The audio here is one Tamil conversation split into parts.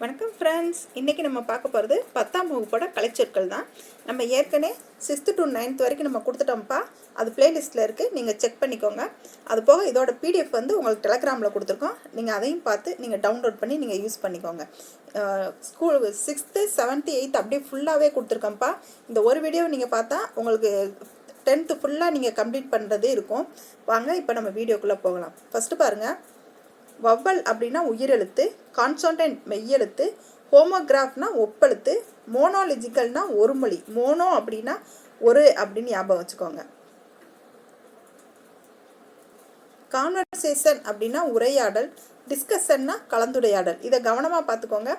வணக்கம் ஃப்ரெண்ட்ஸ் இன்றைக்கி நம்ம பார்க்க போகிறது பத்தாம் வகுப்போட கலைச்சொற்கள் தான். நம்ம ஏற்கனவே சிக்ஸ்த்து டு நைன்த் வரைக்கும் நம்ம கொடுத்துட்டோம்ப்பா. அது பிளேலிஸ்ட்டில் இருக்குது நீங்கள் செக் பண்ணிக்கோங்க. அது போக இதோட பிடிஎஃப் வந்து உங்களுக்கு டெலகிராமில் கொடுத்துருக்கோம். நீங்கள் அதையும் பார்த்து நீங்கள் டவுன்லோட் பண்ணி நீங்கள் யூஸ் பண்ணிக்கோங்க. ஸ்கூல் சிக்ஸ்த்து செவன்த்து எயித்து அப்படியே ஃபுல்லாகவே கொடுத்துருக்கோம்ப்பா. இந்த ஒரு வீடியோ நீங்கள் பார்த்தா உங்களுக்கு டென்த்து ஃபுல்லாக நீங்கள் கம்ப்ளீட் பண்ணுறது இருக்கும். வாங்க இப்போ நம்ம வீடியோக்குள்ளே போகலாம். ஃபஸ்ட்டு பாருங்கள் வவ்வல் அப்படின்னா உயிரெழுத்து கான்சோண்டன்ட் மெய்யெழுத்து ஹோமோகிராஃப்னா ஒப்பெழுத்து மோனோலஜிக்கல்னா ஒரு மொழி. மோனோ அப்படின்னா ஒரு அப்படின்னு ஞாபகம் வச்சுக்கோங்க. கான்வர்சேஷன் அப்படின்னா உரையாடல் டிஸ்கஷன்னா கலந்துரையாடல். இதை கவனமாக பார்த்துக்கோங்க.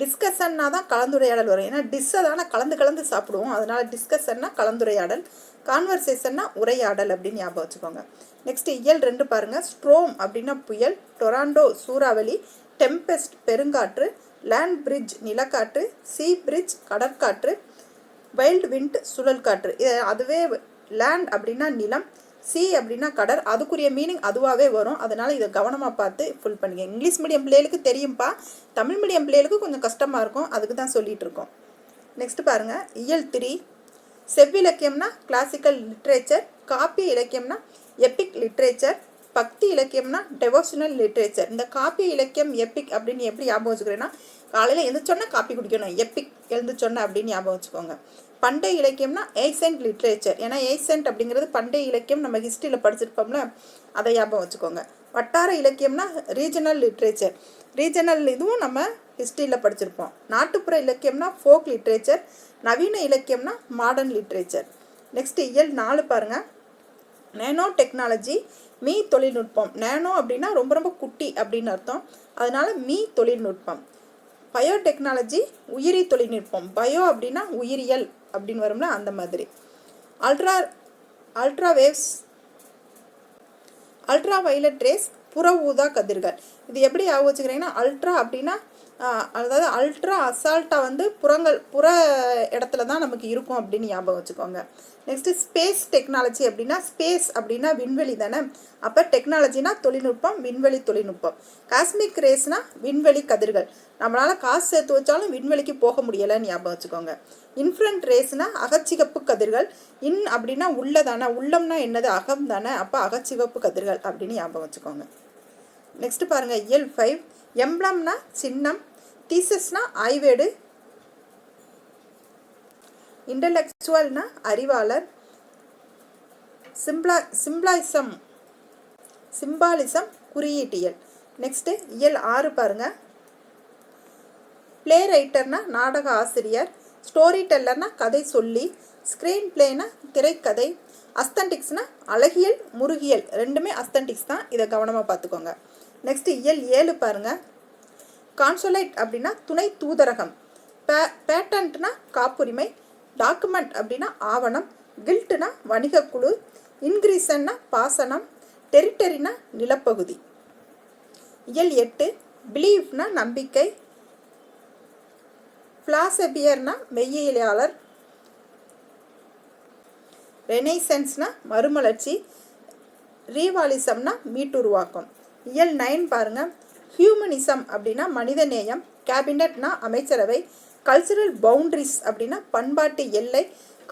டிஸ்கஷன்னா தான் கலந்துரையாடல் வரும். ஏன்னா டிஸ்ஸை தானே கலந்து கலந்து சாப்பிடுவோம். அதனால் டிஸ்கஷன்னா கலந்துரையாடல். கான்வர்சேஷன்னா உரையாடல் அப்படின்னு ஞாபகம் வச்சுக்கோங்க. நெக்ஸ்ட் இயல் ரெண்டு பாருங்கள் ஸ்ட்ரோம் அப்படின்னா புயல் டொராண்டோ சூறாவளி டெம்பெஸ்ட் பெருங்காற்று லேண்ட் பிரிட்ஜ் நிலக்காற்று சீ பிரிட்ஜ் கடற்காற்று வைல்டு விண்ட் சுழல் காற்று அதுவே லேண்ட் அப்படின்னா நிலம் சி அப்படின்னா கடல் அதுக்குரிய மீனிங் அதுவாகவே வரும். அதனால் இதை கவனமாக பார்த்து ஃபுல் பண்ணுங்க. இங்கிலீஷ் மீடியம் பிள்ளைகளுக்கு தெரியும்ப்பா தமிழ் மீடியம் பிள்ளைகளுக்கு கொஞ்சம் கஷ்டமாக இருக்கும். அதுக்கு தான் சொல்லிகிட்டு இருக்கோம். நெக்ஸ்ட் பாருங்கள் இயல் த்ரீ. செவ்விலக்கியம்னா கிளாசிக்கல் லிட்ரேச்சர் காப்பி இலக்கியம்னா எப்பிக் லிட்ரேச்சர் பக்தி இலக்கியம்னா டெவோஷனல் லிட்ரேச்சர் இந்த காப்பி இலக்கியம் எப்பிக் அப்படின்னு எப்படி ஞாபகம் வச்சுக்கிறேன்னா காலையில் எழுந்திரிச்சோன்னா காப்பி குடிக்கணும். எப்பிக் எழுந்திரிச்சோன்னா அப்படின்னு ஞாபகம் வச்சுக்கோங்க. பண்டைய இலக்கியம்னா ஏசென்ட் லிட்ரேச்சர் ஏன்னா ஏசென்ட் அப்படிங்கிறது பண்டைய இலக்கியம் நம்ம ஹிஸ்ட்ரியில் படிச்சிருப்போம்ல அதை ஞாபகம் வச்சுக்கோங்க. வட்டார இலக்கியம்னா ரீஜனல் லிட்ரேச்சர் ரீஜனல் இதுவும் நம்ம ஹிஸ்ட்ரியில் படிச்சிருப்போம். நாட்டுப்புற இலக்கியம்னா ஃபோக் லிட்ரேச்சர் நவீன இலக்கியம்னா மாடர்ன் லிட்ரேச்சர் நெக்ஸ்ட் இயல் நாலு பாருங்கள் நேனோ டெக்னாலஜி மீ தொழில்நுட்பம். நேனோ அப்படின்னா ரொம்ப ரொம்ப குட்டி அப்படின்னு அர்த்தம். அதனால மீ தொழில்நுட்பம். பயோடெக்னாலஜி உயிரி தொழில்நுட்பம். பயோ அப்படின்னா உயிரியல் அப்படின்னு வரும்ல அந்த மாதிரி. Ultra ultra waves ultra violet rays புற ஊதா கதிர்கள். இது எப்படி ஞாபகம் வச்சுக்கிறீங்கன்னா அல்ட்ரா அப்படின்னா அதாவது அல்ட்ரா அசால்ட்டாக வந்து புறங்கள் புற இடத்துல தான் நமக்கு இருக்கும் அப்படின்னு ஞாபகம் வச்சுக்கோங்க. நெக்ஸ்ட்டு ஸ்பேஸ் டெக்னாலஜி அப்படின்னா ஸ்பேஸ் அப்படின்னா விண்வெளி தானே? அப்போ டெக்னாலஜினா தொழில்நுட்பம் விண்வெளி தொழில்நுட்பம். காஸ்மிக் ரேஸ்னால் விண்வெளி கதிர்கள். நம்மளால் காசு சேர்த்து வச்சாலும் விண்வெளிக்கு போக முடியலைன்னு ஞாபகம் வச்சுக்கோங்க. இன்ஃப்ரண்ட் ரேஸ்னா அகச்சிகப்பு கதிர்கள். இன் அப்படின்னா உள்ளதானே? உள்ளம்னா என்னது? அகம் தானே? அப்போ அகச்சிவப்பு கதிர்கள் அப்படின்னு ஞாபகம் வச்சுக்கோங்க. நெக்ஸ்ட் பாருங்கள் இயல் ஃபைவ் எம்ப்ளம்னா சின்னம். தீசஸ்னா ஆய்வேடு. இன்டலெக்சுவல்னா அறிவாளர். சிம்ப்ளா சிம்ப்ளாயிசம் சிம்பாலிசம் குறியீட்டியல். நெக்ஸ்ட்டு இயல் ஆறு பாருங்கள் பிளே ரைட்டர்னா நாடக ஆசிரியர். ஸ்டோரி டெல்லர்னா கதை சொல்லி ஸ்க்ரீன் பிளேனா திரைக்கதை அஸ்தன்டிக்ஸ்னா அழகியல் முருகியல். ரெண்டுமே அஸ்தன்டிக்ஸ் தான். இதை கவனமாக பார்த்துக்கோங்க. நெக்ஸ்ட் இயல் ஏழு பாருங்கள் கான்சுலேட் அப்படின்னா துணை தூதரகம். பே பேட்டன்ட்னா காப்புரிமை டாக்குமெண்ட் அப்படின்னா ஆவணம் கில்ட்டுனா வணிகக்குழு இன்க்ரீசன்னா பாசனம் டெரிட்டரினா நிலப்பகுதி. இயல் எட்டு பிலீஃப்னா நம்பிக்கை பிளாசபியர்னா மெய்யியலாளர் ரெனைசன்ஸ்னா மறுமலர்ச்சி ரீவாலிசம்னா மீட்டுருவாக்கம். இயல் நைன் பாருங்கள் ஹியூமனிசம் அப்படின்னா மனிதநேயம் கேபினட்னா அமைச்சரவை கல்ச்சுரல் பவுண்ட்ரிஸ் அப்படின்னா பண்பாட்டு எல்லை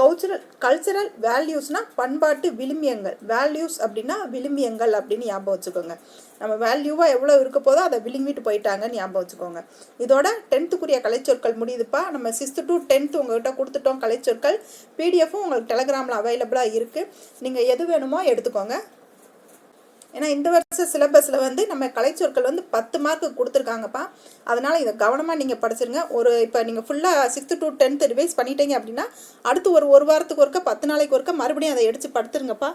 கல்ச்சுரல் கல்ச்சுரல் வேல்யூஸ்னால் பண்பாட்டு விளிமியங்கள் வேல்யூஸ் அப்படின்னா விளிமியங்கள் அப்படின்னு ஞாபகம் வச்சுக்கோங்க. நம்ம வேல்யூவாக எவ்வளோ இருக்க போதோ அதை விழுங்கிட்டு போயிட்டாங்கன்னு ஞாபகம் வச்சுக்கோங்க. இதோட டென்த்துக்குரிய கலைச்சொற்கள் முடியுதுப்பா. நம்ம சிக்ஸ்த்து டு டென்த்து உங்கள்கிட்ட கொடுத்துட்டோம் கலைச்சொற்கள். பிடிஎஃப்பும் உங்களுக்கு டெலகிராமில் அவைலபிளாக இருக்குது நீங்கள் எது வேணுமோ எடுத்துக்கோங்க. ஏன்னா இந்த படித்த சிலபஸில் வந்து நம்ம கலைச்சொற்கள் வந்து பத்து மார்க்கு கொடுத்துருக்காங்கப்பா. அதனால் இதை கவனமாக நீங்கள் படிச்சிருங்க. ஒரு இப்போ நீங்கள் ஃபுல்லாக சிக்ஸ்த்து டு டென்த்து ரிவைஸ் பண்ணிட்டீங்க அப்படின்னா அடுத்து ஒரு ஒரு வாரத்துக்கு ஒருக்க பத்து நாளைக்கு ஒருக்க மறுபடியும் அதை எடுத்து படுத்துருங்கப்பா.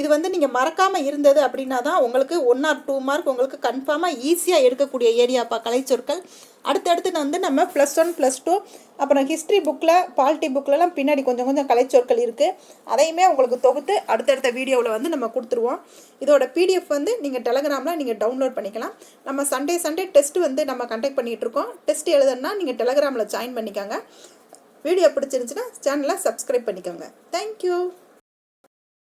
இது வந்து நீங்கள் மறக்காமல் இருந்தது அப்படின்னா தான் உங்களுக்கு ஒன் ஆர் டூ மார்க் உங்களுக்கு கன்ஃபார்மாக ஈஸியாக எடுக்கக்கூடிய ஏரியாப்பா கலைச்சொற்கள் அடுத்தடுத்து வந்து நம்ம ப்ளஸ் ஒன் ப்ளஸ் டூ அப்புறம் ஹிஸ்ட்ரி புக்கில் பாலிட்டி புக்கிலலாம் பின்னாடி கொஞ்சம் கொஞ்சம் கலைச்சொற்கள் இருக்குது அதையுமே உங்களுக்கு தொகுத்து அடுத்தடுத்த வீடியோவில் வந்து நம்ம கொடுத்துருவோம். இதோட பிடிஎஃப் வந்து நீங்கள் டெலகிராமில் நீங்கள் டவுன்லோட் பண்ணிக்கலாம். நம்ம சண்டே சண்டே டெஸ்ட் வந்து நம்ம கண்டக்ட் பண்ணிகிட்டு இருக்கோம் டெஸ்ட் எழுதுனா நீங்கள் டெலகிராமில் ஜாயின் பண்ணிக்கோங்க. வீடியோ பிடிச்சிருந்துச்சுன்னா சேனலை சப்ஸ்கிரைப் பண்ணிக்கோங்க. தேங்க்யூ